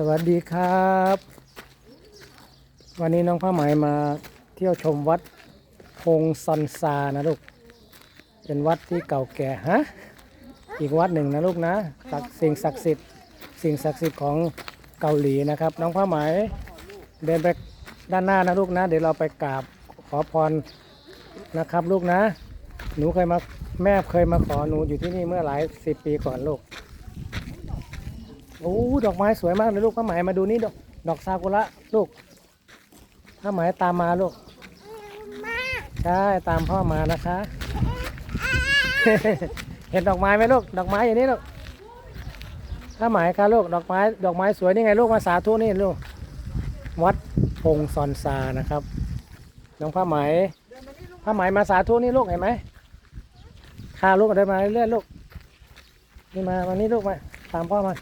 สวัสดีครับ วันนี้น้องผ้าไหมมาเที่ยวชมวัดพงซอนซานะลูก เป็นวัดที่เก่าแก่ฮะ อีกวัดหนึ่งนะลูกนะศักสิ่งศักดิ์สิทธิ์ สิ่งศักดิ์สิทธิ์ของเกาหลีนะครับ น้องผ้าไหมเดินไปด้านหน้านะลูกนะ เดี๋ยวเราไปกราบขอพรนะครับลูกนะ หนูเคยมาแม่เคยมาขอหนูอยู่ที่นี่เมื่อหลายสิบปีก่อนลูก โอ้ดอกไม้สวยมากเลยลูกผ้าไหมมาดูนี่ดอกดอกซากุระลูกผ้าไหมตามมาลูกใช่ตามพ่อมานะคะ เห็นดอกไม้ไหมลูกดอกไม้อย่างนี้ลูกผ้าไหมค่ะลูกดอกไม้ดอกไม้สวยนี่ไงลูกมาสาธุนี่ลูกวัดพงซอนซานะครับน้องผ้าไหมผ้าไหมมาสาธุนี่ลูกเห็นไหมพาลูกเดินมาเรื่อยๆลูกนี่มาวันนี้ลูกมาตามพ่อมา